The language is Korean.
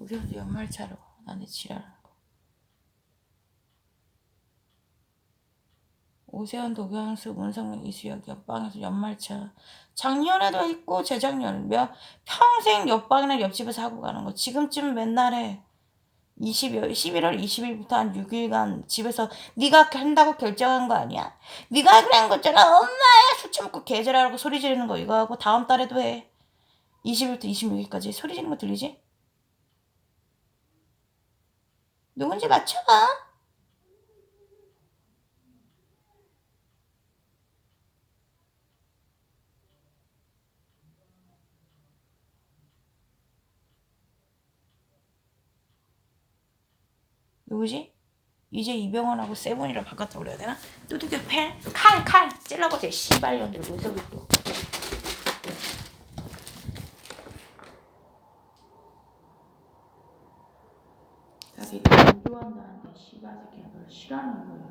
우리도 연말차로 나한테 지랄하는 거. 오세훈, 도경수, 문성민, 이수혁 옆방에서 연말차. 작년에도 했고 재작년 몇 평생 옆방이나 옆집에서 하고 가는 거. 지금쯤 맨날 해. 20, 11월 20일부터 한 6일간 집에서 네가 한다고 결정한 거 아니야? 네가 그런 거잖아. 엄마야 술 처먹고 개지랄하고 소리 지르는 거 이거 하고 다음 달에도 해. 20일부터 26일까지 소리 지르는 거 들리지? 누군지 맞춰봐. 누구지? 이제 이병헌하고 세븐이랑 바꿨다 그래야 되나? 패? 칼! 칼! 대 씨발년들 무서워 또 자기 안 좋아한다는데 씨발 새끼가 널 싫어하는 있다는데